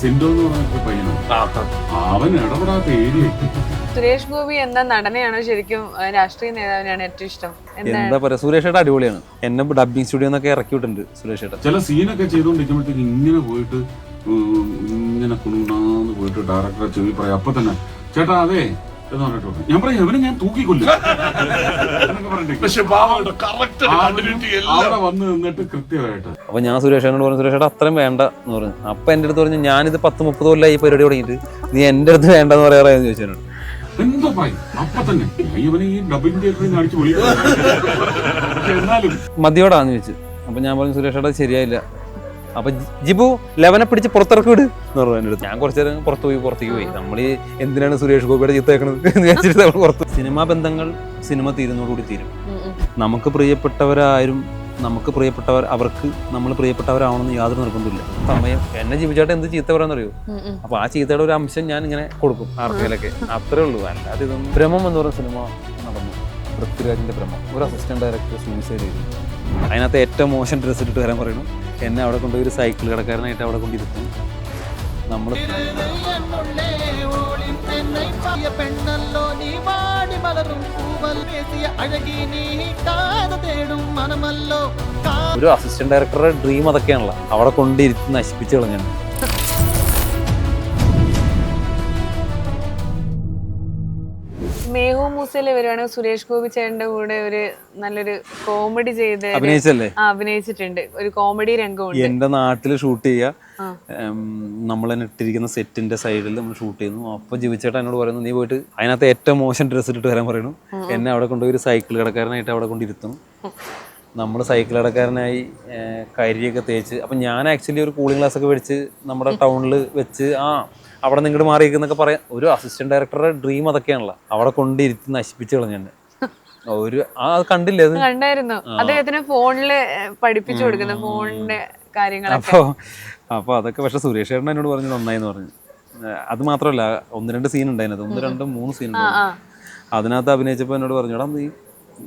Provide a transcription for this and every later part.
സിൻഡോ എന്ന് പറഞ്ഞ പയ്യനാണ് അവൻ ഇടപെടാത്ത ഏരിയ. സുരേഷ് ഗോപി എന്ന നടനെയാണോ ശരിക്കും രാഷ്ട്രീയ നേതാവിനാണ് ഏറ്റവും ഇഷ്ടം? എന്താ പറയാ സുരേഷ് ഏട്ട അടിപൊളിയാണ്. എന്നെ ഡബിങ് സ്റ്റുഡിയോ എന്നൊക്കെ ഇറക്കി വിട്ടിട്ടുണ്ട് സുരേഷ് ഏട്ട. ചില സീനൊക്കെ ചെയ്തുകൊണ്ടിരിക്കുമ്പോഴത്തേക്ക് ഇങ്ങനെ പോയിട്ട് ഇങ്ങനെ കുണുകുണാന്ന് പോയിട്ട് ഡയറക്ടറെ ചെവി പറയാം. അപ്പൊ തന്നെ ചേട്ടാ അതെ എന്ന് പറഞ്ഞിട്ട് ഞാൻ പറയാം അവനെ ഞാൻ തൂക്കിക്കൊല്ലും അവിടെ വന്ന് നിന്നിട്ട് കൃത്യമായിട്ട്. അപ്പൊ ഞാൻ സുരേഷ് ഏട്ടനോട് പറഞ്ഞു സുരേഷ് ഏട്ടാ അത്രയും വേണ്ട എന്ന് പറഞ്ഞു. അപ്പൊ എന്റെ അടുത്ത് പറഞ്ഞു ഞാനിത് പത്ത് മുപ്പത് കൊല്ലം ഈ പരിപാടി തുടങ്ങിയിട്ട്. നീ എന്റെ അടുത്ത് വേണ്ടെന്ന് പറയാറായെന്ന് ചോദിച്ചു എന്നോട്. എന്തോ പറയും. അപ്പൊ തന്നെ ഇവനെ ഈ തിയേറ്ററിൽ എന്നാലും മതിയോടാന്ന് ചോദിച്ചു. അപ്പൊ ഞാൻ പറഞ്ഞു സുരേഷ് ശരിയായില്ല. അപ്പൊ ജിബു ലെവനെ പിടിച്ച് പുറത്തിറക്കി വിട്. എന്ന് പറഞ്ഞു എന്റെ ഞാൻ കുറച്ചു നേരം പുറത്ത് പോയി പുറത്തേക്ക് പോയി. നമ്മൾ എന്തിനാണ് സുരേഷ് ഗോപിയുടെ ചിത്തേക്കണത് എന്ന് വെച്ചിട്ട് നമ്മൾ പുറത്ത് സിനിമാ ബന്ധങ്ങൾ സിനിമ തീരുന്നതോടുകൂടി തീരും. നമുക്ക് പ്രിയപ്പെട്ടവരാരും നമുക്ക് പ്രിയപ്പെട്ടവർ അവർക്ക് നമ്മൾ പ്രിയപ്പെട്ടവരാവണമെന്ന് യാതൊരു നിർബന്ധമില്ല സമയം. എന്നെ ജീവിച്ചാട്ട് എന്ത് ചീത്ത പറയാന്നറിയോ? ഉം, ഉം. അപ്പൊ ആ ചീത്തയുടെ ഒരു അംശം ഞാൻ ഇങ്ങനെ കൊടുക്കും ആർക്കെങ്കിലൊക്കെ. അത്രേ ഉള്ളൂ. അല്ലാതെ ഇതൊന്നും ഭ്രമം എന്ന് പറയുന്ന സിനിമ നടന്നു. പൃഥ്വിരാജിന്റെ ഭ്രമം ഒരു അസിസ്റ്റന്റ് ഡയറക്ടർ സൂയിസൈഡ് ചെയ്തു. അതിനകത്ത് ഏറ്റവും മോശം ഡ്രസ്സ് ഇട്ടിട്ട് വരാൻ പറയുന്നു. എന്നെ അവിടെ കൊണ്ടുപോയി ഒരു സൈക്കിൾ കടക്കാരനായിട്ട് അവിടെ കൊണ്ടിരുത്തും നമ്മൾ ഒരു അസിസ്റ്റന്റ് ഡയറക്ടറുടെ ഡ്രീം അതൊക്കെയാണല്ലോ. അവിടെ കൊണ്ടിരുത്തി നശിപ്പിച്ചു കളഞ്ഞാണ്. മൂസയിൽ വരുവാണെങ്കിൽ സുരേഷ് ഗോപി ചേട്ടന്റെ കൂടെ ഒരു നല്ലൊരു കോമഡി ചെയ്ത് അഭിനയിച്ചല്ലേ? അഭിനയിച്ചിട്ടുണ്ട്. ഒരു കോമഡി രംഗമുണ്ട്. എന്റെ നാട്ടിൽ ഷൂട്ട് ചെയ്യുക നമ്മൾ തന്നെ ഇട്ടിരിക്കുന്ന സെറ്റിന്റെ സൈഡിൽ നമ്മൾ ഷൂട്ട് ചെയ്യുന്നു. അപ്പൊ ജീവിച്ചേട്ടാ എന്നോട് പറയുന്നു നീ പോയിട്ട് അതിനകത്ത് ഏറ്റവും മോശം ഡ്രസ്സ് ഇട്ടിട്ട് വരാൻ പറയുന്നു എന്നെ അവിടെ കൊണ്ടുപോയി ഒരു സൈക്കിൾ കടക്കാരനായിട്ട് അവിടെ കൊണ്ടിരുത്തും നമ്മൾ സൈക്കിൾ അടക്കാരനായി കരിയൊക്കെ തേച്ച്. അപ്പം ഞാൻ ആക്ച്വലി ഒരു കൂളിംഗ് ഗ്ലാസ് ഒക്കെ മേടിച്ച് നമ്മുടെ ടൗണിൽ വെച്ച് ആ അവിടെ നിങ്ങൾ മാറിയിരിക്കുന്നൊക്കെ പറയാം ഒരു അസിസ്റ്റന്റ് ഡയറക്ടറുടെ ഡ്രീം അതൊക്കെയാണല്ലോ. അവിടെ കൊണ്ടിരുത്തി നശിപ്പിച്ച് കളഞ്ഞു ഒരു ആ കണ്ടില്ലേ അത്? കണ്ടായിരുന്നു. അദ്ദേഹത്തിന് ഫോണിൽ പഠിപ്പിച്ചു കൊടുക്കുന്ന ഫോണിന്റെ കാര്യങ്ങൾ അപ്പോൾ അപ്പോൾ അതൊക്കെ പക്ഷെ സുരേഷ് ചേട്ടൻ എന്നോട് പറഞ്ഞു നന്നായി പറഞ്ഞു. അത് മാത്രമല്ല ഒന്ന് രണ്ട് സീൻ ഉണ്ടായിരുന്നത് ഒന്ന് രണ്ട് മൂന്ന് സീൻ ആ അതിനകത്ത് അഭിനയിച്ചപ്പോൾ എന്നോട് പറഞ്ഞു എടാ നീ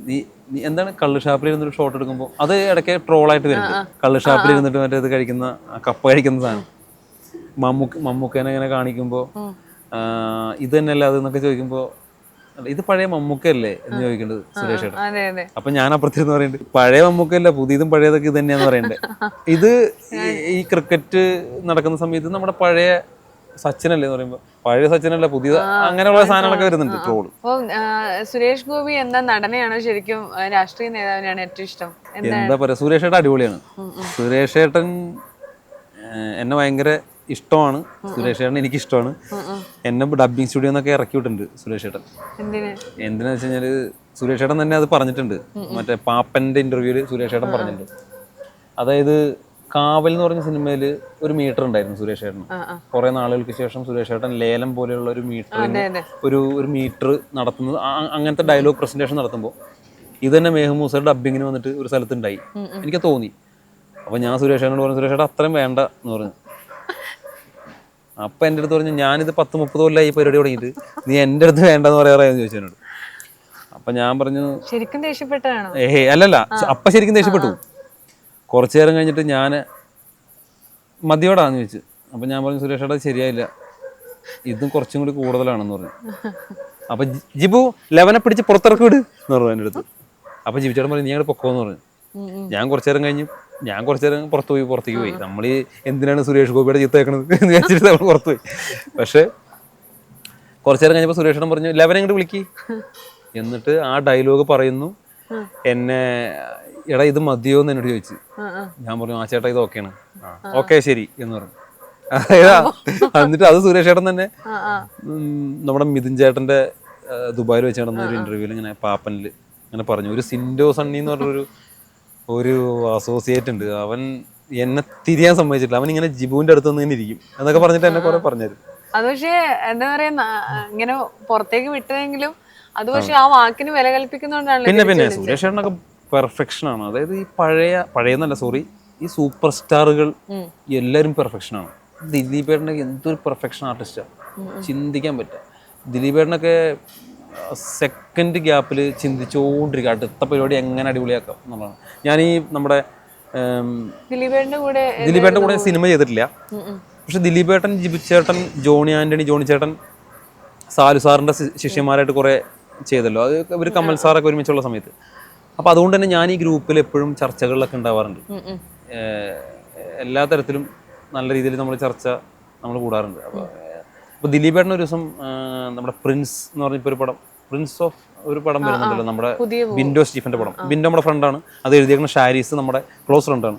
നീ നീ എന്താണ് കള്ള് ഷാപ്പിൽ ഇരുന്നൊരു ഷോട്ട് എടുക്കുമ്പോൾ അത് ഇടയ്ക്ക് ട്രോളായിട്ട് വരുന്നുണ്ട് കള്ള് ഷാപ്പിൽ ഇരുന്നിട്ട് മറ്റേ ഇത് കഴിക്കുന്ന കപ്പ കഴിക്കുന്ന സാധനം. മമ്മൂക്ക് മമ്മൂക്കേനെ ഇങ്ങനെ കാണിക്കുമ്പോൾ ഇത് തന്നെയല്ല അത് എന്നൊക്കെ ചോദിക്കുമ്പോൾ ഇത് പഴയ മമ്മൂക്കല്ലേ എന്ന് ചോദിക്കേണ്ടത് സുരേഷ് അപ്പൊ ഞാൻ അപ്പുറത്തിരുന്ന് പറയുന്നുണ്ട് പഴയ മമ്മൂക്കല്ല പുതിയതും പഴയതൊക്കെ ഇത് തന്നെയാന്ന് പറയണ്ടേ. ഇത് ഈ ക്രിക്കറ്റ് നടക്കുന്ന സമയത്ത് നമ്മുടെ പഴയ സച്ചിനല്ലേ എന്ന് പറയുമ്പോ? പഴയ സച്ചിനല്ല പുതിയ അങ്ങനെയുള്ള സാധനങ്ങളൊക്കെ വരുന്നുണ്ട് ട്രോൾ. സുരേഷ് ഗോപി എന്ന നടനെയാണോ ശരിക്കും രാഷ്ട്രീയ നേതാവിനെയാണ് ഏറ്റവും ഇഷ്ടം? എന്താ പറയാ സുരേഷ് ഏട്ടൻ അടിപൊളിയാണ് സുരേഷ് ഏട്ടൻ എന്നെ ഭയങ്കര ഇഷ്ടമാണ്. സുരേഷ് ഏട്ടൻ എനിക്ക് ഇഷ്ടമാണ് എന്നെ ഡബിങ് സ്റ്റുഡിയോ എന്നൊക്കെ ഇറക്കി വിട്ടിട്ടുണ്ട് സുരേഷ് ഏട്ടൻ എന്തിന്? എന്തിനാ വെച്ച് കഴിഞ്ഞാൽ സുരേഷ് ഏട്ടൻ തന്നെ അത് പറഞ്ഞിട്ടുണ്ട്. മറ്റേ പാപ്പന്റെ ഇന്റർവ്യൂൽ സുരേഷ് ഏട്ടൻ പറഞ്ഞിട്ടുണ്ട്. അതായത് കാവൽ എന്ന് പറഞ്ഞ സിനിമയിൽ ഒരു മീറ്റർ ഉണ്ടായിരുന്നു സുരേഷ് ഏട്ടന്. ആ കുറെ നാളുകൾക്ക് ശേഷം സുരേഷ് ഏട്ടൻ ലേലം പോലെയുള്ള ഒരു അതെ ഒരു ഒരു മീറ്റർ നടത്തുന്നത് അങ്ങനത്തെ ഡയലോഗ് പ്രസന്റേഷൻ നടത്തുമ്പോൾ ഇത് തന്നെ മേഹമൂസയുടെ ഡബിങ്ങിന് വന്നിട്ട് ഒരു സ്ഥലത്തുണ്ടായി. എനിക്ക് തോന്നി. അപ്പൊ ഞാൻ സുരേഷ് ഏട്ടനോട് പറഞ്ഞു സുരേഷ് ഏട്ടൻ അത്രയും വേണ്ട എന്ന് പറഞ്ഞു. അപ്പൊ എന്റെ അടുത്ത് പറഞ്ഞു ഞാനിത് പത്ത് മുപ്പത് കൊല്ലമായി ഈ പരിപാടി തുടങ്ങിയിട്ട്. നീ എന്റെ അടുത്ത് വേണ്ടെന്ന് പറയാറായെന്ന് ചോദിച്ചു എന്നോട്. അപ്പൊ ഞാൻ പറഞ്ഞു ശരിക്കും ദേഷ്യപ്പെട്ടതാണോ? ഏഹ് അല്ലല്ല അപ്പൊ ശരിക്കും ദേഷ്യപ്പെട്ടു. കുറച്ചു നേരം കഴിഞ്ഞിട്ട് ഞാൻ മതിയോടാന്ന് ചോദിച്ചു. അപ്പം ഞാൻ പറഞ്ഞു സുരേഷ് ഏട്ടാ ശരിയായില്ല. ഇതും കുറച്ചും കൂടി കൂടുതലാണെന്ന് പറഞ്ഞു. അപ്പം ജിബു ലെവനെ പിടിച്ച് പുറത്തിറക്കി വിട് എന്ന് പറഞ്ഞു എന്റെ അടുത്ത്. അപ്പം ജിബു ചേട്ടൻ പറഞ്ഞു നീ അങ്ങോട്ട് പൊക്കോന്ന് പറഞ്ഞു. ഞാൻ കുറച്ചു നേരം കഴിഞ്ഞു ഞാൻ കുറച്ചു നേരം പുറത്ത് പോയി പുറത്തേക്ക് പോയി. നമ്മൾ എന്തിനാണ് സുരേഷ് ഗോപിയുടെ ചീത്ത വെക്കണത് എന്ന് വിചാരിച്ചിട്ട് നമ്മൾ പുറത്ത് പോയി. പക്ഷെ കുറച്ചു നേരം കഴിഞ്ഞപ്പോൾ സുരേഷ് പറഞ്ഞു ലെവനെ ഇങ്ങോട്ട് വിളിക്കി. എന്നിട്ട് ആ ഡയലോഗ് പറയുന്നു. എന്നെ എടാ ഇത് മതിയോ എന്ന് എന്നോട് ചോദിച്ചു. ഞാൻ പറഞ്ഞു ആ ചേട്ടാ ഇത് ഓക്കെയാണ് ഓക്കെ ശരി എന്ന് പറഞ്ഞു. എന്നിട്ട് അത് സുരേഷ് ചേട്ടൻ തന്നെ നമ്മുടെ മിഥുൻ ചേട്ടന്റെ ദുബായിൽ വെച്ച് നടന്ന ഒരു ഇന്റർവ്യൂവിൽ ഇങ്ങനെ പാപ്പനിൽ അങ്ങനെ പറഞ്ഞു. ഒരു സിൻഡോ സണ്ണി എന്ന് പറഞ്ഞൊരു ഒരു അസോസിയേറ്റ് ഉണ്ട്. അവൻ എന്നെ തിരിയാൻ സമ്മതിച്ചിട്ടില്ല. അവൻ ഇങ്ങനെ ജിബുവിന്റെ അടുത്ത് നിന്ന് തന്നെ ഇരിക്കും. എന്നൊക്കെ പറഞ്ഞിട്ട് എന്നെ കുറെ പറഞ്ഞത് അത് പക്ഷേ എന്താ പറയാ ഇങ്ങനെ പുറത്തേക്ക് വിട്ടതെങ്കിലും അത് പക്ഷെ ആ വാക്കിന് വില കൽപ്പിക്കുന്നോണ്ടാണ് പിന്നെ പിന്നെ സുരേഷ് ചേട്ടനൊക്കെ പെർഫെക്ഷൻ ആണ്. അതായത് ഈ പഴയ പഴയെന്നല്ല സോറി ഈ സൂപ്പർ സ്റ്റാറുകൾ. എല്ലാവരും പെർഫെക്ഷൻ ആണ്. ദിലീപ് ഏട്ടനൊക്കെ എന്തൊരു പെർഫെക്ഷൻ ആർട്ടിസ്റ്റാണ് ചിന്തിക്കാൻ പറ്റുക ദിലീപ് ഏട്ടനൊക്കെ സെക്കൻഡ് ഗ്യാപ്പിൽ ചിന്തിച്ചുകൊണ്ടിരിക്കുക അടുത്ത പരിപാടി എങ്ങനെ അടിപൊളിയാക്കാം എന്നുള്ളതാണ്. ഞാൻ ഈ നമ്മുടെ ഉം, ദിലീപേട്ടന്റെ കൂടെ ദിലീപേട്ടന്റെ കൂടെ സിനിമ ചെയ്തിട്ടില്ല. പക്ഷെ ദിലീപേട്ടൻ ഏട്ടൻ ജിബു ചേട്ടൻ ജോണി ആന്റണി ജോണി ചേട്ടൻ സാലു സാറിന്റെ ശി- ശിഷ്യന്മാരായിട്ട് കുറെ ചെയ്തല്ലോ. അത് ഇവർ കമൽ സാറൊക്കെ ഒരുമിച്ചുള്ള സമയത്ത്. അപ്പൊ അതുകൊണ്ട് തന്നെ ഞാൻ ഈ ഗ്രൂപ്പിൽ എപ്പോഴും ചർച്ചകളിലൊക്കെ ഉണ്ടാവാറുണ്ട്. എല്ലാ തരത്തിലും നല്ല രീതിയിൽ നമ്മൾ ചർച്ച നമ്മൾ കൂടാറുണ്ട്. അപ്പോൾ ഇപ്പൊ ദിലീപേട്ടൻ ഒരു ദിവസം നമ്മുടെ പ്രിൻസ് എന്ന് പറഞ്ഞ ഒരു പടം പ്രിൻസ് ഓഫ് ഒരു പടം വരുന്നുണ്ടല്ലോ നമ്മുടെ ബിൻഡോ സ്റ്റീഫന്റെ പടം. ബിൻഡോ നമ്മുടെ ഫ്രണ്ടാണ്. അത് എഴുതിയേക്കുന്ന ഷാരീസ് നമ്മുടെ ക്ലോസ് ഫ്രണ്ടാണ്.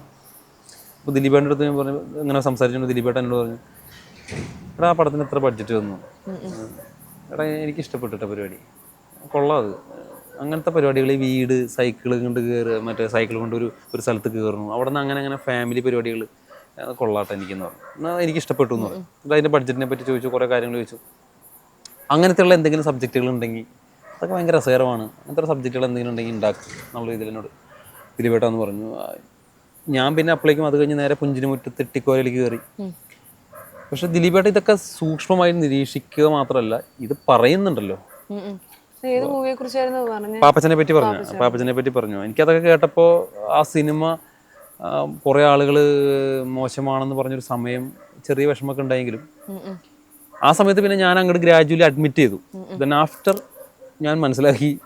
അപ്പോൾ ദിലീപേട്ടന്റെ അടുത്ത് ഞാൻ പറഞ്ഞു ഇങ്ങനെ സംസാരിച്ചുകൊണ്ട് ദിലീപേട്ടൻ എന്നോട് പറഞ്ഞു എടാ ആ പടത്തിന് എത്ര ബഡ്ജറ്റ് വന്നു. എടാ എനിക്ക് ഇഷ്ടപ്പെട്ടിട്ട പരിപാടി. കൊള്ളാം അത്. അങ്ങനത്തെ പരിപാടികൾ ഈ വീട് സൈക്കിൾ കൊണ്ട് കയറുക മറ്റേ സൈക്കിൾ കൊണ്ട് ഒരു ഒരു സ്ഥലത്ത് കയറുന്നു അവിടെ നിന്ന് അങ്ങനെ അങ്ങനെ ഫാമിലി പരിപാടികൾ കൊള്ളാട്ടെ എനിക്കെന്ന് പറഞ്ഞു. എന്നാൽ എനിക്ക് ഇഷ്ടപ്പെട്ടു എന്ന് പറഞ്ഞു. എന്നിട്ട് അതിന്റെ ബഡ്ജറ്റിനെ പറ്റി ചോദിച്ചു കുറേ കാര്യങ്ങൾ ചോദിച്ചു. അങ്ങനത്തെയുള്ള എന്തെങ്കിലും സബ്ജക്റ്റുകൾ ഉണ്ടെങ്കിൽ അതൊക്കെ ഭയങ്കര രസകരമാണ്. അങ്ങനത്തെ സബ്ജക്റ്റുകൾ എന്തെങ്കിലും ഉണ്ടെങ്കിൽ ഉണ്ടാക്കും എന്നുള്ള രീതിയിൽ എന്നോട് ദിലീപേട്ടാന്ന് പറഞ്ഞു. ഞാൻ പിന്നെ അപ്പോഴേക്കും അത് കഴിഞ്ഞ് നേരെ പുഞ്ചിരിമുറ്റത്ത് തെട്ടിക്കോരയിലേക്ക് കയറി പക്ഷെ ദിലീപേട്ട ഇതൊക്കെ സൂക്ഷ്മമായി നിരീക്ഷിക്കുക മാത്രമല്ല ഇത് പറയുന്നുണ്ടല്ലോ. ഏത് മൂവിയെ കുറിച്ചായിരുന്നു പറഞ്ഞത്? പാപ്പച്ചനെ പറ്റി പറഞ്ഞു. പാപ്പച്ചനെ പറ്റി പറഞ്ഞു. എനിക്കതൊക്കെ കേട്ടപ്പോൾ ആ സിനിമ കുറെ ആളുകൾ മോശമാണെന്ന് പറഞ്ഞൊരു സമയം ചെറിയ വിഷമമൊക്കെ ഉണ്ടായെങ്കിലും ആ സമയത്ത് പിന്നെ ഞാൻ അങ്ങോട്ട് ഗ്രാജുവലി അഡ്മിറ്റ് ചെയ്തു. ദെൻ ആഫ്റ്റർ ഞാൻ മനസ്സിലാക്കി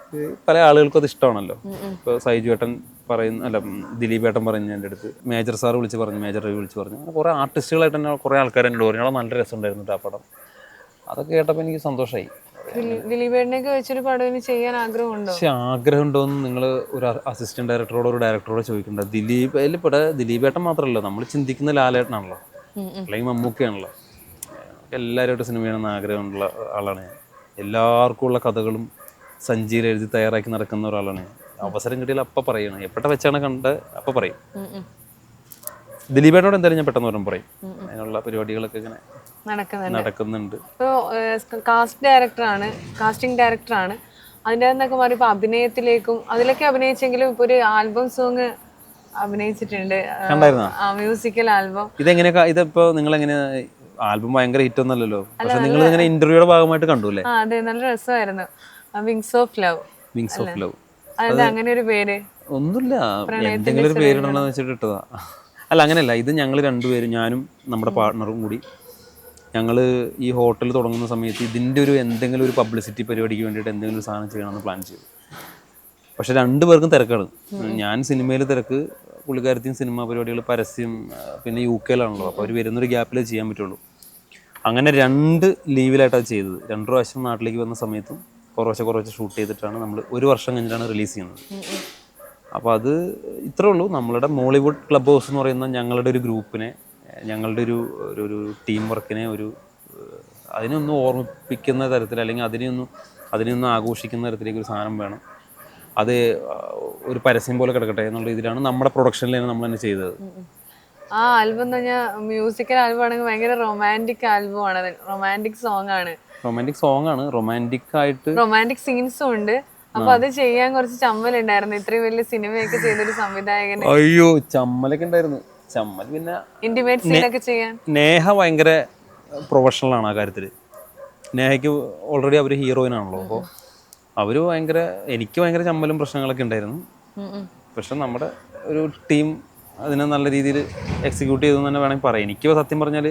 പല ആളുകൾക്കും അത് ഇഷ്ടമാണല്ലോ. ഇപ്പോൾ സൈജു ഏട്ടൻ പറയുന്ന അല്ല ദിലീപ് ഏട്ടൻ പറഞ്ഞു എന്റെ അടുത്ത് മേജർ സാർ വിളിച്ച് പറഞ്ഞു മേജർ രവി വിളിച്ച് പറഞ്ഞു. അങ്ങനെ കുറേ ആർട്ടിസ്റ്റുകളായിട്ട് തന്നെ കുറേ ആൾക്കാർ എന്നോട് പറഞ്ഞു. "എടാ, നല്ല രസമുണ്ടായിരുന്നു ഉണ്ടായിരുന്നു ആ പടം. അതൊക്കെ കേട്ടപ്പോൾ എനിക്ക് സന്തോഷമായി ദിലീ- ദിലീപേട്ടനെയൊക്കെ വെച്ചൊരു പടം ചെയ്യാൻ ആഗ്രഹമുണ്ടോ? പക്ഷെ ആഗ്രഹം ഉണ്ടോന്ന് നിങ്ങൾ ഒരു അസിസ്റ്റന്റ് ഡയറക്ടറോട് ഒരു ഡയറക്ടറോട് ചോദിക്കണ്ട. ദിലീപ് അതിൽ ഇവിടെ ദിലീപേട്ടൻ മാത്രമല്ല നമ്മൾ ചിന്തിക്കുന്ന ലാലേട്ടനാണല്ലോ. അല്ലെങ്കിൽ മമ്മൂക്കയാണല്ലോ. എല്ലാവരുമായിട്ട് സിനിമ ചെയ്യണമെന്ന് ആഗ്രഹമുള്ള ആളാണ് ഞാൻ. എല്ലാവർക്കും ഉള്ള കഥകളും സഞ്ചിയിൽ എഴുതി തയ്യാറാക്കി നടക്കുന്ന ഒരാളാണ് അവസരം കിട്ടിയാൽ അപ്പം പറയണം. എപ്പോഴെ വെച്ചാണ് കണ്ട് അപ്പം പറയും. ദിലീപേട്ടനോട് എന്തായാലും ഞാൻ പെട്ടെന്ന് വരും പറയും. അതിനുള്ള പരിപാടികളൊക്കെ ഇങ്ങനെ നടക്കുന്നുണ്ട്. ഇപ്പോൾ കാസ്റ്റ് ഡയറക്ടറാണ് കാസ്റ്റിംഗ് ഡയറക്ടറാണ്. അതിന്റെ നിന്നൊക്കെ മാറി ഇപ്പോൾ അഭിനയത്തിലേക്കും അതിലൊക്കെ അഭിനയിച്ചെങ്കിലും ഇപ്പൊ ഒരു ആൽബം സോങ് അഭിനയിച്ചിട്ടുണ്ട്? Musical album. ഇതെങ്ങനെയൊക്കെ ഇതിപ്പോ നിങ്ങൾ എങ്ങനെ ആൽബം ഭയങ്കര ഹിറ്റ് ഒന്നല്ലല്ലോ പക്ഷെ നിങ്ങൾ ഇങ്ങനെ ഇന്റർവ്യൂയുടെ ഭാഗമായിട്ട് കണ്ടു അല്ലേ അതെ നല്ല രസമായിരുന്നു. Wings of love wings of love അതെന്താ അങ്ങനെ ഒരു പേര്. ഒന്നുമില്ല. എന്തെങ്കിലും ഒരു പേരിടണമെന്ന് വെച്ചിട്ട് ഇട്ടതാ. അല്ല അങ്ങനെയല്ല. ഇത് ഞങ്ങൾ രണ്ടുപേരും ഞാനും നമ്മുടെ പാർട്ണറും കൂടി ഞങ്ങൾ ഈ ഹോട്ടൽ തുടങ്ങുന്ന സമയത്ത് ഇതിന്റെ ഒരു എന്തെങ്കിലും ഒരു പബ്ലിസിറ്റി പരിപാടിക്ക് വേണ്ടിയിട്ട് എന്തെങ്കിലും ഒരു സാധനം ചെയ്യണമെന്ന് പ്ലാൻ ചെയ്തു. പക്ഷെ രണ്ടുപേർക്കും തിരക്കാണ്. ഞാൻ സിനിമയിൽ തിരക്ക് പുള്ളിക്കാരത്തെയും സിനിമാ പരിപാടികൾ പരസ്യം പിന്നെ യു കെയിലാണല്ലോ അപ്പോൾ അവർ വരുന്നൊരു ഗ്യാപ്പിലേ ചെയ്യാൻ പറ്റുള്ളൂ. അങ്ങനെ രണ്ട് ലീവിലായിട്ടാണ് ചെയ്തത്. രണ്ട് പ്രാവശ്യം നാട്ടിലേക്ക് വന്ന സമയത്തും കുറേശ്ശെ കുറേശ്ശെ ഷൂട്ട് ചെയ്തിട്ടാണ് നമ്മൾ ഒരു വർഷം കഴിഞ്ഞിട്ടാണ് റിലീസ് ചെയ്യുന്നത്. അപ്പോൾ അത് ഇത്രേ ഉള്ളൂ. നമ്മളുടെ മോളിവുഡ് ക്ലബ് ഹൗസ് എന്ന് പറയുന്ന ഞങ്ങളുടെ ഒരു ഗ്രൂപ്പിനെ ഞങ്ങളുടെ ഒരു ഒരു ടീം വർക്കിനെ ഒരു അതിനൊന്നും അതിനൊന്ന് ഓർമ്മിപ്പിക്കുന്ന തരത്തിൽ അല്ലെങ്കിൽ അതിനെയൊന്നും അതിനൊന്നും ആഘോഷിക്കുന്ന തരത്തിലേക്ക് ഒരു സാധനം വേണം. അത് ഒരു പരസ്യം പോലെ കിടക്കട്ടെ എന്നുള്ള രീതിയിലാണ് നമ്മുടെ പ്രൊഡക്ഷനിൽ തന്നെ നമ്മൾ തന്നെ ചെയ്തത്. ആ ആൽബം എന്ന് പറഞ്ഞാൽ മ്യൂസിക്കൽ ആൽബം ആണെങ്കിൽ ഭയങ്കര റൊമാന്റിക് ആൽബം ആണ്. റൊമാന്റിക് സോങ് ആണ്. റൊമാന്റിക് സോങ് ആണ്. റൊമാന്റിക് ആയിട്ട് റൊമാന്റിക് സീൻസും ഉണ്ട്. അപ്പൊ അത് ചെയ്യാൻ കുറച്ച് ചമ്മലുണ്ടായിരുന്നു. ഇത്രയും വലിയ സിനിമയൊക്കെ ചെയ്തൊരു സംവിധായകൻ അയ്യോ ചമ്മലൊക്കെ ഉണ്ടായിരുന്നു. ചമ്മൽ പിന്നെ ഇന്റിമേറ്റ് സീനൊക്കെ ചെയ്യാൻ? നേഹ ഭയങ്കര പ്രൊഫഷണലാണ് ആ കാര്യത്തിൽ നേഹയ്ക്ക് ഓൾറെഡി അവർ ഹീറോയിൻ ആണല്ലോ അപ്പോൾ അവർ ഭയങ്കര എനിക്ക് ഭയങ്കര ചമ്മലും പ്രശ്നങ്ങളൊക്കെ ഉണ്ടായിരുന്നു. പക്ഷെ നമ്മുടെ ഒരു ടീം അതിനെ നല്ല രീതിയിൽ എക്സിക്യൂട്ട് ചെയ്തു തന്നെ വേണമെങ്കിൽ പറയാം. എനിക്ക് സത്യം പറഞ്ഞാൽ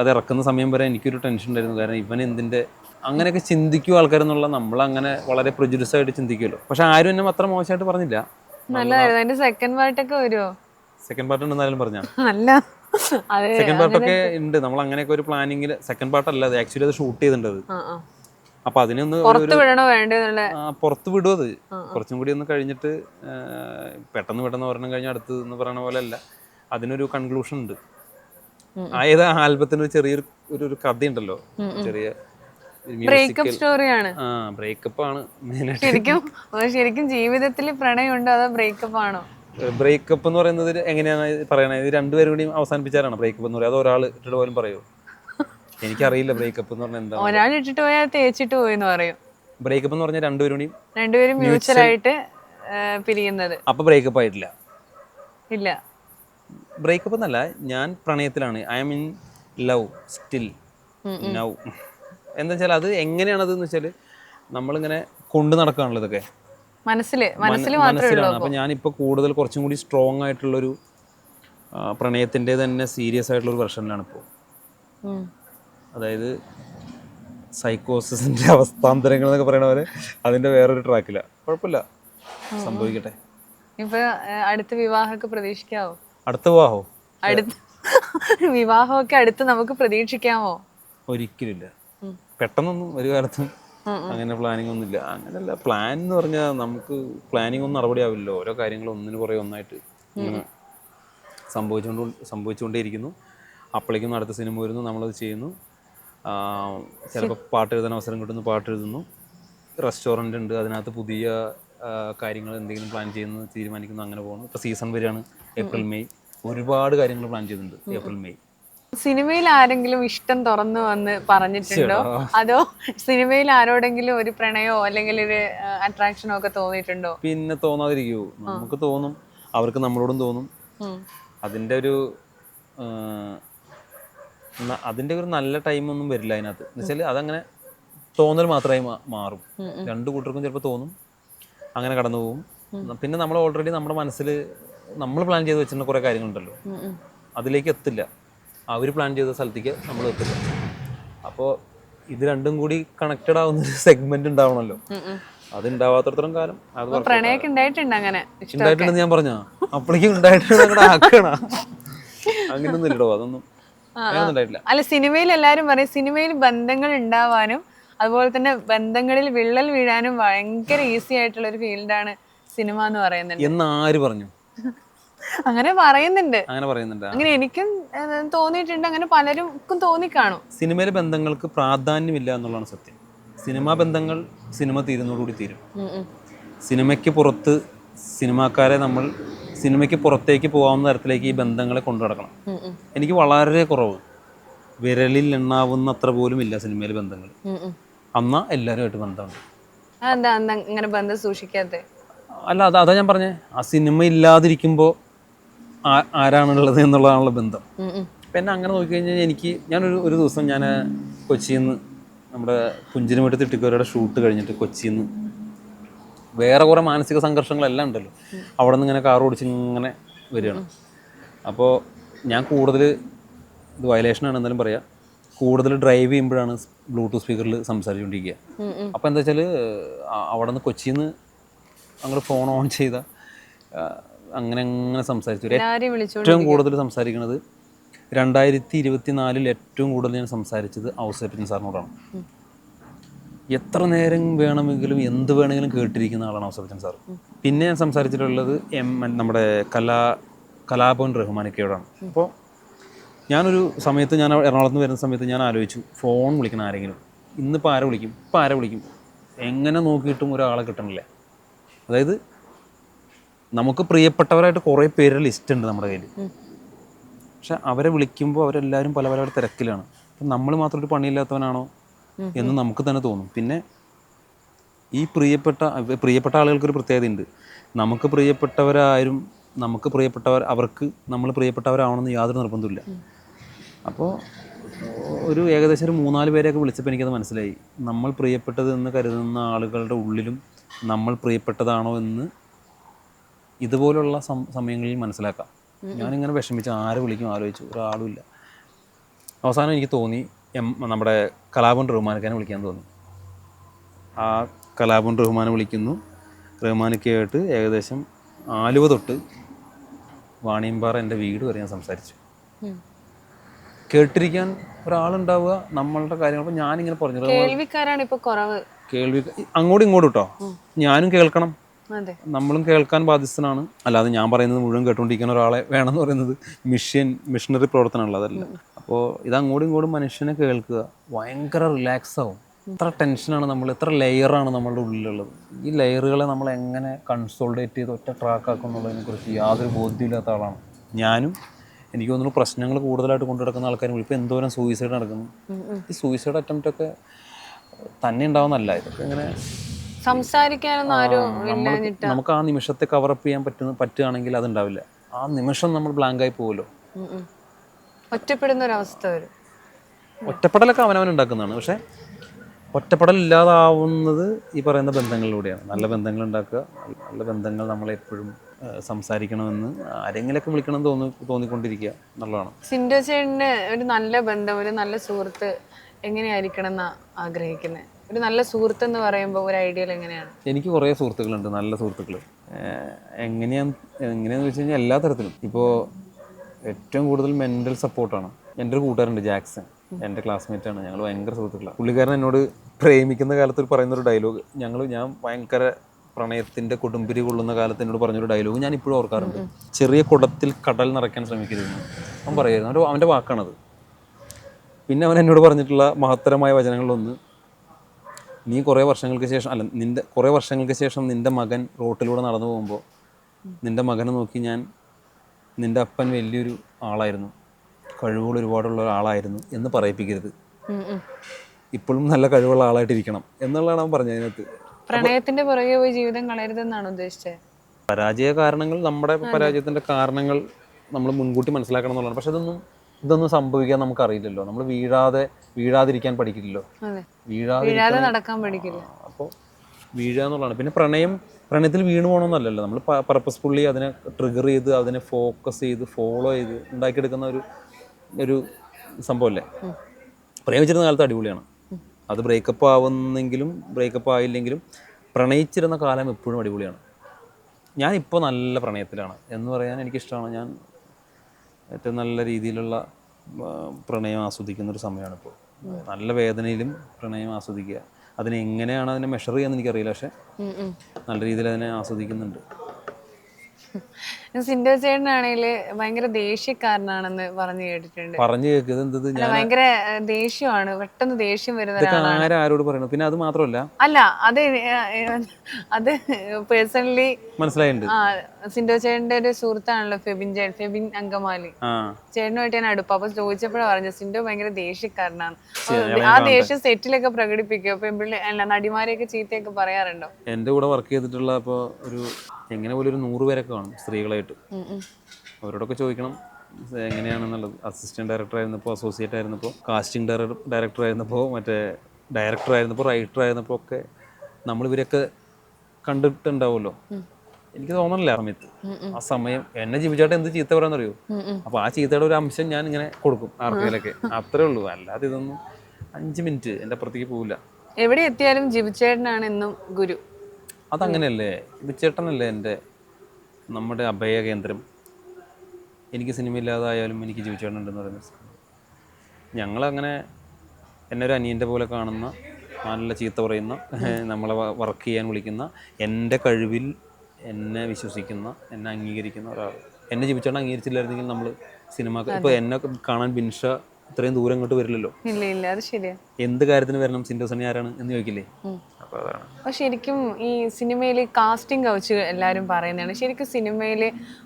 അത് ഇറക്കുന്ന സമയം വരെ എനിക്കൊരു ടെൻഷൻ ഉണ്ടായിരുന്നു. കാരണം ഇവൻ എന്തിന്റെ അങ്ങനെയൊക്കെ ചിന്തിക്കും ആൾക്കാരെന്നുള്ള നമ്മളങ്ങനെ വളരെ പ്രൊജുഡസ് ആയിട്ട് ചിന്തിക്കുമല്ലോ. പക്ഷെ ആരും എന്നെ അത്ര മോശമായിട്ട് പറഞ്ഞില്ല. നല്ലതായിരുന്നു. അതിന്റെ സെക്കൻഡ് പാർട്ടൊക്കെ വരുമോ സെക്കൻഡ് പാർട്ട് ഉണ്ടെന്നാലും പറഞ്ഞാ. അല്ല. അതെ സെക്കൻഡ് പാർട്ടൊക്കെ ഉണ്ട്. നമ്മൾ അങ്ങനെയൊക്കെ ഒരു പ്ലാനിങ്ങിൽ സെക്കൻഡ് പാർട്ട് അല്ല അത് ആക്ച്വലി അത് ഷൂട്ട് ചെയ്തിട്ടുണ്ട്. അപ്പൊ അതിനൊന്ന് പുറത്ത് വിടണോ ആ, പുറത്ത് വിടും അത്. കുറച്ചും കൂടി ഒന്ന് കഴിഞ്ഞിട്ട് പെട്ടെന്ന് പെട്ടെന്ന് ഒരെണ്ണം കഴിഞ്ഞ അടുത്ത് എന്ന് പറയുന്ന പോലെ അല്ല. അതിനൊരു കൺക്ലൂഷൻ ഉണ്ട്. ആയത് ആൽബത്തിന് ഒരു ചെറിയൊരു ഒരു ഒരു കഥ ഉണ്ടല്ലോ. ചെറിയ ബ്രേക്കപ്പ് സ്റ്റോറിയാണ് ആ ബ്രേക്കപ്പ് ആണ് ശരിക്കും ശരിക്കും ജീവിതത്തിൽ പ്രണയമുണ്ടോ അതോ ബ്രേക്കപ്പ് ആണോ? ബ്രേക്കപ്പ് എന്ന് പറയുന്നത് എങ്ങനെയാണ് പറയണത് ഇത് രണ്ടുപേരും കൂടി അവസാനിപ്പിച്ചാലാണ് ബ്രേക്കപ്പ് എന്ന് പറയുന്നത് അത് ഒരാൾ ഇട്ടിട്ട് പോലും പറയൂ? എനിക്കറിയില്ല ബ്രേക്കപ്പ് എന്ന് പറഞ്ഞാൽ എന്താ ഒരാൾ ഇട്ടിട്ട് പോയാൽ തേച്ചിട്ട് പോയി എന്ന് പറയും. ബ്രേക്കപ്പ് എന്ന് പറഞ്ഞാൽ രണ്ടുപേരും കൂടി രണ്ടുപേരും മ്യൂച്വൽ ആയിട്ട് പിരിയുന്നത്. അപ്പൊ ബ്രേക്കപ്പ് ആയിട്ടില്ല? ഇല്ല. ബ്രേക്കപ്പ് എന്നല്ല ഞാൻ പ്രണയത്തിലാണ്. I am in love still now എന്താ വെച്ചാൽ അത് എങ്ങനെയാണത് എന്ന് വെച്ചാൽ നമ്മളിങ്ങനെ കൊണ്ടു നടക്കുകയാണല്ലോ ഇതൊക്കെ. മനസ്സിൽ മനസ്സിലാണ്. അപ്പൊ ഞാനിപ്പോ കൂടുതൽ കുറച്ചും കൂടി സ്ട്രോങ് ആയിട്ടുള്ളൊരു പ്രണയത്തിന്റെ തന്നെ സീരിയസ് ആയിട്ടുള്ള ഒരു വെർഷനിലാണ് ഇപ്പോ അതായത് സൈക്കോസിന്റെ അവസ്ഥാന്തരങ്ങൾ എന്നൊക്കെ പറയണ പോലെ അതിന്റെ വേറൊരു ട്രാക്കില്ല കുഴപ്പമില്ല. സംഭവിക്കട്ടെ. ഇപ്പൊ അടുത്ത വിവാഹമൊക്കെ പ്രതീക്ഷിക്കാവോ? അടുത്ത വിവാഹോ? അടുത്ത വിവാഹമൊക്കെ അടുത്ത് നമുക്ക് പ്രതീക്ഷിക്കാമോ? ഒരിക്കലില്ല പെട്ടെന്നൊന്നും ഒരു കാലത്തും അങ്ങനെ പ്ലാനിങ് ഒന്നുമില്ല. അങ്ങനെയല്ല പ്ലാൻ എന്ന് പറഞ്ഞാൽ നമുക്ക് പ്ലാനിങ് ഒന്നും നടപടിയാവില്ലല്ലോ. ഓരോ കാര്യങ്ങളും ഒന്നിനു പുറകെ ഒന്നായിട്ട് ഇങ്ങനെ സംഭവിച്ചുകൊണ്ട് സംഭവിച്ചുകൊണ്ടേയിരിക്കുന്നു. അപ്പോഴേക്കും അടുത്ത സിനിമ വരുന്നു നമ്മളത് ചെയ്യുന്നു. ചിലപ്പോൾ പാട്ട് എഴുതാൻ അവസരം കിട്ടുന്നു പാട്ട് എഴുതുന്നു. റെസ്റ്റോറന്റ് ഉണ്ട് അതിനകത്ത് പുതിയ കാര്യങ്ങൾ എന്തെങ്കിലും പ്ലാൻ ചെയ്യുന്നു തീരുമാനിക്കുന്നു അങ്ങനെ പോകുന്നു ഇപ്പോൾ സീസൺ വരെയാണ് ഏപ്രിൽ മെയ്. ഒരുപാട് കാര്യങ്ങൾ പ്ലാൻ ചെയ്തിട്ടുണ്ട് ഏപ്രിൽ മെയ്. സിനിമയിൽ ആരെങ്കിലും ഇഷ്ടം തുറന്നു വന്ന് പറഞ്ഞിട്ടുണ്ടോ? അതോ സിനിമയിൽ ആരോടെങ്കിലും ഒരു പ്രണയോ അല്ലെങ്കിൽ ഒരു അട്രാക്ഷനോ ഒക്കെ തോന്നിയിട്ടുണ്ടോ? പിന്നെ തോന്നാതിരിക്കൂ. നമുക്ക് തോന്നും. അവർക്ക് നമ്മളോടും തോന്നും. അതിന്റെ ഒരു അതിന്റെ ഒരു നല്ല ടൈമൊന്നും വരില്ല അതിനകത്ത്. എന്നുവെച്ചാൽ അതങ്ങനെ തോന്നൽ മാത്രമായി മാറും. രണ്ടു കൂട്ടർക്കും ചിലപ്പോൾ തോന്നും. അങ്ങനെ കടന്നു പോകും. പിന്നെ നമ്മൾ ഓൾറെഡി നമ്മുടെ മനസ്സിൽ നമ്മൾ പ്ലാൻ ചെയ്ത് വെച്ചിരുന്ന കുറേ കാര്യങ്ങളുണ്ടല്ലോ. അതിലേക്ക് എത്തില്ല. അവർ പ്ലാൻ ചെയ്ത സ്ഥലത്തേക്ക് നമ്മൾ എത്തില്ല അപ്പോൾ ഇത് രണ്ടും കൂടി കണക്റ്റഡ് ആവുന്ന ഒരു സെഗ്മെന്റ് ഉണ്ടാവണല്ലോ. അത് ഉണ്ടാവാത്തടത്തോളം കാലം അത് പ്രണയൊക്കെ ഉണ്ടായിട്ടുണ്ട് അങ്ങനെ. ഉണ്ടായിട്ടുണ്ട് ഉണ്ടായിട്ടുണ്ടെന്ന് ഞാൻ പറഞ്ഞ? അപ്പോഴേക്കും ഉണ്ടായിട്ടുണ്ട് അങ്ങനെ ആക്കണ. അങ്ങനൊന്നും ഇല്ലടോ അതൊന്നും അല്ല സിനിമയിൽ എല്ലാരും പറയും സിനിമയിൽ ബന്ധങ്ങൾ ഉണ്ടാവാനും അതുപോലെ തന്നെ ബന്ധങ്ങളിൽ വിള്ളൽ വീഴാനും ഭയങ്കര ഈസി ആയിട്ടുള്ള ഒരു ഫീൽഡാണ് സിനിമ എന്ന് പറയുന്നത്. എന്ന് ആര് പറഞ്ഞു? അങ്ങനെ പറയുന്നുണ്ട്. അങ്ങനെ പറയുന്നുണ്ട് അങ്ങനെ എനിക്കും ഏഹ്, തോന്നിയിട്ടുണ്ട്. അങ്ങനെ പലർക്കും തോന്നിക്കാണും സിനിമയിലെ ബന്ധങ്ങൾക്ക് പ്രാധാന്യമില്ല എന്നുള്ളതാണ് സത്യം. സിനിമാ ബന്ധങ്ങൾ സിനിമ തീരുന്നതോടുകൂടി തീരും. സിനിമയ്ക്ക് പുറത്ത് സിനിമാക്കാരെ നമ്മൾ സിനിമയ്ക്ക് പുറത്തേക്ക് പോകാവുന്ന തരത്തിലേക്ക് ഈ ബന്ധങ്ങളെ കൊണ്ടു നടക്കണം. എനിക്ക് വളരെ കുറവ്. വിരലിൽ എണ്ണാവുന്ന അത്ര പോലും ഇല്ല സിനിമയിലെ ബന്ധങ്ങൾ. അന്നാ എല്ലാവരുമായിട്ട് ബന്ധമുണ്ട്. അതെന്താ അന്ന് അങ്ങനെ ബന്ധം സൂക്ഷിക്കാത്തെ? അല്ല അത് അതാ ഞാൻ പറഞ്ഞേ. ആ സിനിമ ഇല്ലാതിരിക്കുമ്പോൾ ആരാണുള്ളത് എന്നുള്ളതാണല്ലോ ബന്ധം. പിന്നെ അങ്ങനെ നോക്കിക്കഴിഞ്ഞാൽ എനിക്ക് ഞാനൊരു ഒരു ദിവസം ഞാൻ കൊച്ചിയിൽ നിന്ന് നമ്മുടെ പുഞ്ചിരിമേട്ട് തിട്ടിക്കോരയുടെ ഷൂട്ട് കഴിഞ്ഞിട്ട് കൊച്ചിയിൽ നിന്ന് വേറെ കുറേ മാനസിക സംഘർഷങ്ങളെല്ലാം ഉണ്ടല്ലോ. അവിടെ നിന്ന് ഇങ്ങനെ കാർ ഓടിച്ച് ഇങ്ങനെ വരികയാണ്. അപ്പോൾ ഞാൻ കൂടുതൽ ഇത് വയലേഷനാണ് എന്തായാലും പറയാം കൂടുതൽ ഡ്രൈവ് ചെയ്യുമ്പോഴാണ് ബ്ലൂടൂത്ത് സ്പീക്കറിൽ സംസാരിച്ചുകൊണ്ടിരിക്കുക അപ്പോൾ എന്താ വെച്ചാൽ അവിടെ നിന്ന് കൊച്ചിയിൽ നിന്ന് അങ്ങോട്ട് ഫോൺ ഓൺ ചെയ്ത അങ്ങനെ അങ്ങനെ സംസാരിച്ചു. ഏറ്റവും കൂടുതൽ സംസാരിക്കുന്നത് രണ്ടായിരത്തി ഇരുപത്തിനാലിൽ ഏറ്റവും കൂടുതൽ ഞാൻ സംസാരിച്ചത് ഔസേപ്പൻ സാറിനോടാണ്. എത്ര നേരം വേണമെങ്കിലും എന്ത് വേണമെങ്കിലും കേട്ടിരിക്കുന്ന ആളാണ് ഔസേപ്പൻ സാർ പിന്നെ ഞാൻ സംസാരിച്ചിട്ടുള്ളത് എം നമ്മുടെ കലാ കലാഭവൻ റഹ്മാനിക്കയോടാണ്. അപ്പോൾ ഞാനൊരു സമയത്ത് ഞാൻ എറണാകുളത്ത് നിന്ന് വരുന്ന സമയത്ത് ഞാൻ ആലോചിച്ചു ഫോൺ വിളിക്കണം ആരെങ്കിലും. ഇന്നിപ്പോൾ ആരെ വിളിക്കും? ഇപ്പോൾ ആരെ വിളിക്കും? എങ്ങനെ നോക്കിയിട്ടും ഒരാളെ കിട്ടണില്ല. അതായത് നമുക്ക് പ്രിയപ്പെട്ടവരായിട്ട് കുറേ പേരുടെ ലിസ്റ്റ് ഉണ്ട് നമ്മുടെ കയ്യിൽ പക്ഷെ അവരെ വിളിക്കുമ്പോൾ അവരെല്ലാവരും പല പല തിരക്കിലാണ്. അപ്പം നമ്മൾ മാത്രം ഒരു പണിയില്ലാത്തവനാണോ എന്ന് നമുക്ക് തന്നെ തോന്നും. പിന്നെ ഈ പ്രിയപ്പെട്ട പ്രിയപ്പെട്ട ആളുകൾക്കൊരു പ്രത്യേകതയുണ്ട്. നമുക്ക് പ്രിയപ്പെട്ടവരാരും നമുക്ക് പ്രിയപ്പെട്ടവർ അവർക്ക് നമ്മൾ പ്രിയപ്പെട്ടവരാവണമെന്ന് യാതൊരു നിർബന്ധമില്ല അപ്പോൾ ഒരു ഏകദേശം ഒരു മൂന്നാൽ പേരെയൊക്കെ വിളിച്ചപ്പോൾ എനിക്കത് മനസ്സിലായി. നമ്മൾ പ്രിയപ്പെട്ടത് എന്ന് കരുതുന്ന ആളുകളുടെ ഉള്ളിലും നമ്മൾ പ്രിയപ്പെട്ടതാണോ എന്ന് ഇതുപോലുള്ള സമയങ്ങളിൽ മനസ്സിലാക്കാം. ഞാനിങ്ങനെ വിഷമിച്ച് ആരെ വിളിക്കും ആലോചിച്ചു ഒരാളുമില്ല. അവസാനം എനിക്ക് തോന്നി എം നമ്മുടെ കലാപൻ റഹ്മാനക്കാനെ വിളിക്കാൻ തോന്നി. ആ കലാപൻ റഹ്മാനെ വിളിക്കുന്നു. റഹ്മാനക്കായിട്ട് ഏകദേശം ആലുവ തൊട്ട് വാണിയമ്പാറ എന്റെ വീട് വരെ ഞാൻ സംസാരിച്ചു. കേട്ടിരിക്കാൻ ഒരാളുണ്ടാവുക നമ്മളുടെ കാര്യങ്ങൾ ഞാനിങ്ങനെ പറഞ്ഞു. കേൾവിക്കാരാണ് ഇപ്പൊ കുറവ്. കേൾവി അങ്ങോട്ടും ഇങ്ങോട്ടും കേട്ടോ ഞാനും കേൾക്കണം. നമ്മളും കേൾക്കാൻ ബാധ്യസ്ഥനാണ്. അല്ലാതെ ഞാൻ പറയുന്നത് മുഴുവൻ കേട്ടുകൊണ്ടിരിക്കുന്ന ഒരാളെ വേണം എന്ന് പറയുന്നത് മിഷ്യൻ മിഷനറി പ്രവർത്തനമുള്ള അതല്ല. അപ്പോൾ ഇത് അങ്ങോട്ടും ഇങ്ങോട്ടും മനുഷ്യനെ കേൾക്കുക ഭയങ്കര റിലാക്സ് ആവും. എത്ര ടെൻഷനാണ് നമ്മൾ എത്ര ലെയറാണ് നമ്മളുടെ ഉള്ളിലുള്ളത്. ഈ ലെയറുകളെ നമ്മൾ എങ്ങനെ കൺസോൾഡേറ്റ് ചെയ്ത് ഒറ്റ ട്രാക്ക് ആക്കുന്നുള്ളതിനെ കുറിച്ച് യാതൊരു ബോധ്യമില്ലാത്ത ആളാണ്. ഞാനും എനിക്ക് തോന്നുന്നു പ്രശ്നങ്ങൾ കൂടുതലായിട്ട് കൊണ്ടു നടക്കുന്ന ആൾക്കാരും ഇപ്പോൾ എന്തോരം സൂയിസൈഡ് നടക്കുന്നു. ഈ സൂയിസൈഡ് അറ്റംപ്റ്റൊക്കെ തന്നെ ഉണ്ടാവുന്നല്ല ഇതൊക്കെ ഇങ്ങനെ സംസാരിക്കാനൊന്നും ആരും ഇല്ലാഞ്ഞിട്ട്. നമുക്ക് ആ നിമിഷത്തെ കവറപ്പ് ചെയ്യാൻ പറ്റുന്ന പറ്റുകയാണെങ്കിൽ അതുണ്ടാവില്ല. ആ നിമിഷം നമ്മൾ ബ്ലാങ്ക് ആയി പോകുമല്ലോ. ഒറ്റപ്പെടുന്ന ഒരവസ്ഥ വരും. ഒറ്റപ്പെടലൊക്കെ അവനവൻ ഉണ്ടാക്കുന്നതാണ്. പക്ഷെ ഒറ്റപ്പെടൽ ഇല്ലാതാവുന്നത് ഈ പറയുന്ന ബന്ധങ്ങളിലൂടെയാണ്. നല്ല ബന്ധങ്ങൾ ഉണ്ടാക്കുക നല്ല ബന്ധങ്ങൾ നമ്മളെപ്പോഴും സംസാരിക്കണമെന്ന് ആരെങ്കിലൊക്കെ വിളിക്കണം തോന്നി തോന്നിക്കൊണ്ടിരിക്കുക എന്നുള്ളതാണ്. സിൻഡോ ചേട്ടന് ഒരു നല്ല ബന്ധം ഒരു നല്ല സുഹൃത്ത് എങ്ങനെയായിരിക്കണം എന്നാ ആഗ്രഹിക്കുന്നത് ഒരു നല്ല സുഹൃത്ത് എന്ന് പറയുമ്പോൾ ഒരു ഐഡിയൽ എങ്ങനെയാണ്? എനിക്ക് കുറേ സുഹൃത്തുക്കളുണ്ട് നല്ല സുഹൃത്തുക്കൾ എങ്ങനെയാണ് എങ്ങനെയാന്ന് വെച്ച് കഴിഞ്ഞാൽ എല്ലാ തരത്തിലും. ഇപ്പോൾ ഏറ്റവും കൂടുതൽ മെന്റൽ സപ്പോർട്ടാണ് എന്റെ ഒരു കൂട്ടുകാരുണ്ട് ജാക്സൺ. എന്റെ classmate ആണ്. ഞങ്ങൾ ഭയങ്കര സുഹൃത്തുക്കളാണ് പുള്ളിക്കാരൻ എന്നോട് പ്രേമിക്കുന്ന കാലത്ത് ഒരു പറയുന്നൊരു ഡയലോഗ് ഞങ്ങൾ ഞാൻ ഭയങ്കര പ്രണയത്തിന്റെ കൊടുമ്പിരി കൊള്ളുന്ന കാലത്ത് എന്നോട് പറഞ്ഞൊരു ഡയലോഗ് ഞാൻ ഇപ്പോഴും ഓർക്കാറുണ്ട്. ചെറിയ കുടത്തിൽ കടൽ നിറയ്ക്കാൻ ശ്രമിക്കരുത് അവൻ പറയുന്നത് അവന്റെ അവന്റെ വാക്കാണത്. പിന്നെ അവൻ എന്നോട് പറഞ്ഞിട്ടുള്ള മഹത്തരമായ വചനങ്ങളിലൊന്ന് നീ കുറേ വർഷങ്ങൾക്ക് ശേഷം അല്ല നിന്റെ കുറേ വർഷങ്ങൾക്ക് ശേഷം നിന്റെ മകൻ റോട്ടിലൂടെ നടന്നു പോകുമ്പോൾ നിന്റെ മകനെ നോക്കി ഞാൻ നിന്റെ അപ്പൻ വലിയൊരു ആളായിരുന്നു. കഴിവുകൾ ഒരുപാടുള്ള ഒരാളായിരുന്നു എന്ന് പറയിപ്പിക്കരുത്. ഇപ്പോഴും നല്ല കഴിവുള്ള ആളായിട്ടിരിക്കണം എന്നുള്ളതാണ് അവൻ പറഞ്ഞത് അതിനകത്ത്. പ്രണയത്തിന്റെ പുറകെ പോയി ജീവിതം കളയരുതെന്നാണ് ഉദ്ദേശിച്ചത് പരാജയ കാരണങ്ങൾ നമ്മുടെ പരാജയത്തിന്റെ കാരണങ്ങൾ നമ്മൾ മുൻകൂട്ടി മനസ്സിലാക്കണം എന്നുള്ളതാണ്. പക്ഷെ ഇതൊന്നും ഇതൊന്നും സംഭവിക്കാൻ നമുക്ക് അറിയില്ലല്ലോ നമ്മൾ വീഴാതെ വീഴാതിരിക്കാൻ പഠിക്കില്ലല്ലോ. വീഴാതെ നടക്കാൻ പഠിക്കില്ല. അപ്പോൾ വീഴുക എന്നുള്ളതാണ്. പിന്നെ പ്രണയം പ്രണയത്തിൽ വീണു പോകണമെന്നല്ലല്ലോ നമ്മൾ പർപ്പസ്ഫുള്ളി അതിനെ ട്രിഗർ ചെയ്ത് അതിനെ ഫോക്കസ് ചെയ്ത് ഫോളോ ചെയ്ത് ഉണ്ടാക്കിയെടുക്കുന്ന ഒരു ഒരു സംഭവമല്ലേ പ്രേമിച്ചിരുന്ന കാലത്ത് അടിപൊളിയാണ്. അത് ബ്രേക്കപ്പ് ആവുന്നെങ്കിലും ബ്രേക്കപ്പ് ആയില്ലെങ്കിലും പ്രണയിച്ചിരുന്ന കാലം എപ്പോഴും അടിപൊളിയാണ്. ഞാൻ ഇപ്പോൾ നല്ല പ്രണയത്തിലാണ്. എന്ന് പറയാൻ എനിക്കിഷ്ടമാണ്. ഞാൻ ഏറ്റവും നല്ല രീതിയിലുള്ള പ്രണയം ആസ്വദിക്കുന്ന ഒരു സമയമാണ് ഇപ്പോൾ നല്ല വേദനയിലും പ്രണയം ആസ്വദിക്കുക. അതിനെ എങ്ങനെയാണ് അതിനെ മെഷർ ചെയ്യാന്ന് എനിക്കറിയില്ല പക്ഷെ. നല്ല രീതിയിൽ അതിനെ ആസ്വദിക്കുന്നുണ്ട്. സിൻഡോ ചേട്ടനാണെങ്കിൽ ഭയങ്കര ദേഷ്യക്കാരനാണെന്ന് പറഞ്ഞു കേട്ടിട്ടുണ്ട്. പറഞ്ഞു കേൾക്കുന്നത് ഭയങ്കര ദേഷ്യമാണ്. പെട്ടെന്ന് ദേഷ്യം വരുന്ന ആരോട് പറയണത് പിന്നെ അത് മാത്രമല്ല അല്ല അത് അത് പേഴ്സണലി മനസ്സിലായിട്ടുണ്ട്. സിൻഡോ ചേട്ടന്റെ ഒരു സുഹൃത്താണല്ലോ ഫെബിൻ ചേട്ടൻ ഫെബിൻ അങ്കമാലി. ചേട്ടനുമായിട്ട് ഞാൻ അടുപ്പം. അപ്പൊ ചോദിച്ചപ്പോഴാണ് പറഞ്ഞത് സിൻഡോ ഭയങ്കര ദേഷ്യക്കാരനാണ്. ആ ദേഷ്യം സെറ്റിലൊക്കെ പ്രകടിപ്പിക്കും അപ്പൊ അല്ല നടിമാരെയൊക്കെ ചീത്തയൊക്കെ പറയാറുണ്ടോ? എന്റെ കൂടെ വർക്ക് ചെയ്തിട്ടുള്ള ഇപ്പൊ ഒരു എങ്ങനെ പോലും ഒരു നൂറ് പേരൊക്കെ കാണും സ്ത്രീകളായിട്ട്. അവരോടൊക്കെ ചോദിക്കണം എങ്ങനെയാണെന്നുള്ളത്. അസിസ്റ്റന്റ് ഡയറക്ടർ ആയിരുന്നപ്പോൾ അസോസിയേറ്റ് ആയിരുന്നപ്പോൾ കാസ്റ്റിംഗ് ഡയറക്ടർ ആയിരുന്നപ്പോൾ മറ്റേ ഡയറക്ടർ ആയിരുന്നപ്പോൾ റൈറ്റർ ആയിരുന്നപ്പോൾ ഒക്കെ നമ്മൾ ഇവരൊക്കെ കണ്ടിട്ടുണ്ടാവുമല്ലോ. എനിക്ക് തോന്നണില്ല സമയത്ത്. ആ സമയം എന്നെ ജീവിച്ചായിട്ട് എന്ത് ചീത്ത പറയാന്നറിയോ? അറിയോ അപ്പൊ ആ ചീത്തയുടെ ഒരു അംശം ഞാൻ ഇങ്ങനെ കൊടുക്കും ആർക്കെങ്കിലൊക്കെ. അത്രേ ഉള്ളൂ. അല്ലാതെ ഇതൊന്നും അഞ്ച് മിനിറ്റ് എന്റെ അപ്പുറത്തേക്ക് പോവില്ല. എവിടെ എത്തിയാലും ജീവിച്ചേട്ടനാണ് എന്നും ഗുരു. അതങ്ങനെയല്ലേ? ജീവിച്ചേട്ടനല്ലേ എന്റെ നമ്മുടെ അഭയ കേന്ദ്രം. എനിക്ക് സിനിമ ഇല്ലാതായാലും എനിക്ക് ജീവിച്ചേട്ടനുണ്ടെന്ന് പറയുന്നത് ഞങ്ങളങ്ങനെ എന്നെ ഒരു അനിയന്റെ പോലെ കാണുന്ന നല്ല ചീത്ത പറയുന്ന നമ്മളെ വർക്ക് ചെയ്യാൻ വിളിക്കുന്ന എന്റെ കഴിവിൽ എന്നെ വിശ്വസിക്കുന്ന എന്നെ അംഗീകരിക്കുന്ന ഒരാൾ. എന്നെ ജീവിച്ചോണ്ട് അംഗീകരിച്ചില്ലായിരുന്നെങ്കിൽ നമ്മൾ സിനിമ ഇപ്പൊ എന്നെ കാണാൻ ബിൻഷ ഇത്രയും ദൂരം ഇങ്ങോട്ട് വരില്ലല്ലോ? ഇല്ല ഇല്ല അത് ശരിയാ. എന്ത് കാര്യത്തിന് വരണം? സിൻഡോസണി ആരാണ് എന്ന് ചോദിക്കില്ലേ? അപ്പോൾ ശരിക്കും ഈ സിനിമയിൽ കാസ്റ്റിംഗ് കൗച്ച് എല്ലാവരും പറയുന്നതാണ്. ശരിക്കും സിനിമയിൽ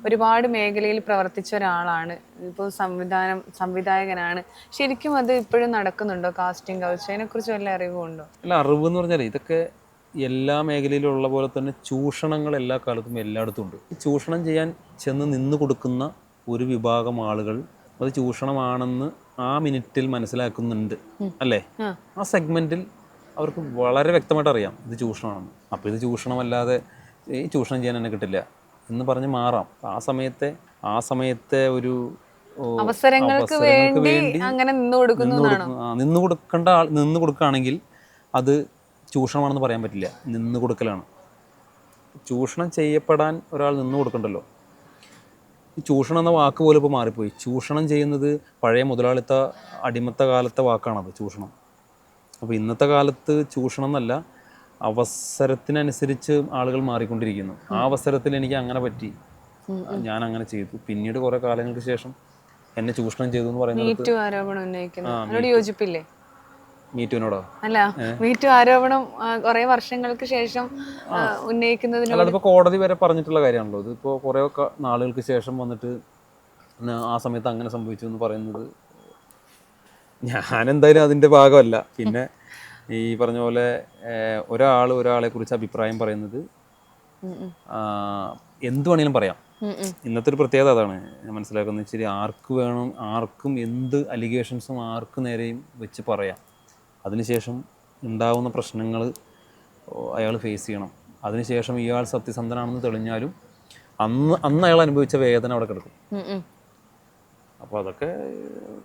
ഒരുപാട് മേഖലയിൽ പ്രവർത്തിച്ച ഒരാളാണ്. ഇപ്പോൾ സംവിധാനം സംവിധായകനാണ്. ശരിക്കും അത് ഇപ്പോഴും നടക്കുന്നുണ്ടോ? Casting couch? അതിനെക്കുറിച്ച് വല്ല അറിവുണ്ടോ? അല്ല അറിവ് എന്ന് പറഞ്ഞാൽ ഇതൊക്കെ എല്ലാ മേഖലയിലും ഉള്ള പോലെ തന്നെ ചൂഷണങ്ങൾ എല്ലാ കാലത്തും എല്ലായിടത്തും ഉണ്ട്. ഈ ചൂഷണം ചെയ്യാൻ ചെന്ന് നിന്ന് കൊടുക്കുന്ന ഒരു വിഭാഗം ആളുകൾ അത് ചൂഷണമാണെന്ന് ആ മിനിറ്റിൽ മനസ്സിലാക്കുന്നുണ്ട് അല്ലേ? ആ. സെഗ്മെന്റിൽ അവർക്ക് വളരെ വ്യക്തമായിട്ട് അറിയാം ഇത് ചൂഷണമാണെന്ന്. അപ്പോൾ ഇത് ചൂഷണമല്ലാതെ ഈ ചൂഷണം ചെയ്യാൻ എന്നെ കിട്ടില്ല എന്ന് പറഞ്ഞ് മാറാം. ആ സമയത്തെ ആ സമയത്തെ ഒരു അവസരങ്ങൾക്ക് വേണ്ടി അങ്ങനെ നിന്ന് കൊടുക്കുന്നു നിന്ന് കൊടുക്കേണ്ട ആൾ നിന്ന് കൊടുക്കുകയാണെങ്കിൽ അത് ചൂഷണമാണെന്ന് പറയാൻ പറ്റില്ല. നിന്ന് കൊടുക്കലാണ് ചൂഷണം ചെയ്യപ്പെടാൻ ഒരാൾ നിന്ന് കൊടുക്കണ്ടല്ലോ ഈ ചൂഷണം എന്ന വാക്ക് പോലും ഇപ്പോൾ മാറിപ്പോയി. ചൂഷണം ചെയ്യുന്നത് പഴയ മുതലാളിത്ത അടിമത്ത കാലത്തെ വാക്കാണത് ചൂഷണം. അപ്പോൾ ഇന്നത്തെ കാലത്ത് ചൂഷണം എന്നല്ല അവസരത്തിനനുസരിച്ച് ആളുകൾ മാറിക്കൊണ്ടിരിക്കുന്നു. ആ അവസരത്തിൽ എനിക്ക് അങ്ങനെ പറ്റി. ഞാൻ അങ്ങനെ ചെയ്തു. പിന്നീട് കുറെ കാലങ്ങൾക്ക് ശേഷം എന്നെ ചൂഷണം ചെയ്തു എന്ന് പറയുന്നത് യോജിപ്പില്ലേ? മീറ്റുവിനോടോ? അല്ല മീറ്റു ആരോപണം കുറെ വർഷങ്ങൾക്ക് ശേഷം ഉന്നയിക്കുന്നതിനോട് കോടതി വരെ പറഞ്ഞിട്ടുള്ള കാര്യമാണല്ലോ. ഇത് കുറേ ഒക്കെ നാളുകൾക്ക് ശേഷം വന്നിട്ട് ആ സമയത്ത് അങ്ങനെ സംഭവിച്ചു എന്ന് പറയുന്നത് ഞാൻ എന്തായാലും അതിന്റെ ഭാഗമല്ല. പിന്നെ ഈ പറഞ്ഞ പോലെ ഒരാൾ ഒരാളെ കുറിച്ച് അഭിപ്രായം പറയുന്നത് എന്തു വേണമെങ്കിലും പറയാം. ഇന്നത്തെ ഒരു പ്രത്യേകത അതാണ്. ഞാൻ മനസ്സിലാക്കുന്നത് ശരി ആർക്ക് വേണം ആർക്കും എന്ത് അലിഗേഷൻസും ആർക്ക് നേരെയും വെച്ച് പറയാം. അതിനുശേഷം ഉണ്ടാകുന്ന പ്രശ്നങ്ങൾ അയാൾ ഫേസ് ചെയ്യണം. അതിനുശേഷം ഇയാൾ സത്യസന്ധനാണെന്ന് തെളിഞ്ഞാലും അന്ന് അന്ന് അയാൾ അനുഭവിച്ച വേദന അവിടെ കിടക്കും. അപ്പോൾ അതൊക്കെ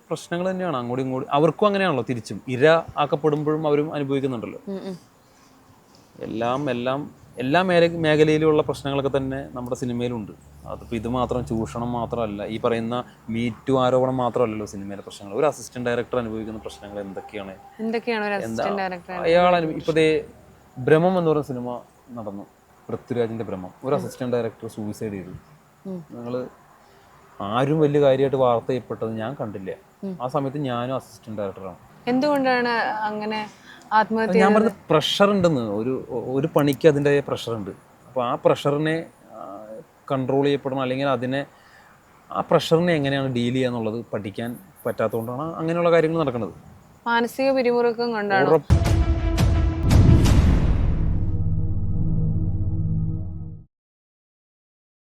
പ്രശ്നങ്ങൾ തന്നെയാണ്. അങ്ങോട്ടും ഇങ്ങോട്ടും അവർക്കും അങ്ങനെയാണല്ലോ തിരിച്ചും. ഇര ആക്കപ്പെടുമ്പോഴും അവരും അനുഭവിക്കുന്നുണ്ടല്ലോ. എല്ലാം എല്ലാം എല്ലാ മേഖലയിലുള്ള പ്രശ്നങ്ങളൊക്കെ തന്നെ നമ്മുടെ സിനിമയിലുണ്ട്. അതിപ്പോൾ ഇത് മാത്രം ചൂഷണം മാത്രമല്ല ഈ പറയുന്ന മീറ്റു ആരോപണം മാത്രമല്ലല്ലോ സിനിമയിലെ പ്രശ്നങ്ങൾ. ഒരു അസിസ്റ്റന്റ് ഡയറക്ടർ അനുഭവിക്കുന്ന പ്രശ്നങ്ങൾ എന്തൊക്കെയാണ്? എന്തൊക്കെയാണ് അയാൾ ഇപ്പോൾ ഭ്രമം എന്ന് പറയുന്ന സിനിമ നടന്നു. പൃഥ്വിരാജിന്റെ ഭ്രമം. ഒരു അസിസ്റ്റന്റ് ഡയറക്ടർ സൂയിസൈഡ് ചെയ്തു. നിങ്ങൾ ആരും വലിയ കാര്യമായിട്ട് വാർത്ത ചെയ്യപ്പെട്ടത് ഞാൻ കണ്ടില്ല. ആ സമയത്ത് ഞാനും അസിസ്റ്റന്റ് ഡയറക്ടറാണ് എന്തുകൊണ്ടാണ് അങ്ങനെ ആത്മഹത്യ ഞാൻ പറഞ്ഞ പ്രഷർ ഉണ്ടെന്ന്. ഒരു ഒരു പണിക്ക് അതിന്റെ പ്രഷർ ഉണ്ട്. അപ്പോൾ ആ പ്രഷറിനെ കൺട്രോൾ ചെയ്യപ്പെടണം അല്ലെങ്കിൽ അതിനെ ആ പ്രഷറിനെ എങ്ങനെയാണ് ഡീൽ ചെയ്യുക എന്നുള്ളത് പഠിക്കാൻ പറ്റാത്തതുകൊണ്ടാണ് അങ്ങനെയുള്ള കാര്യങ്ങൾ നടക്കുന്നത്. മാനസിക പിരിമുറുക്കം കൊണ്ടാണ്?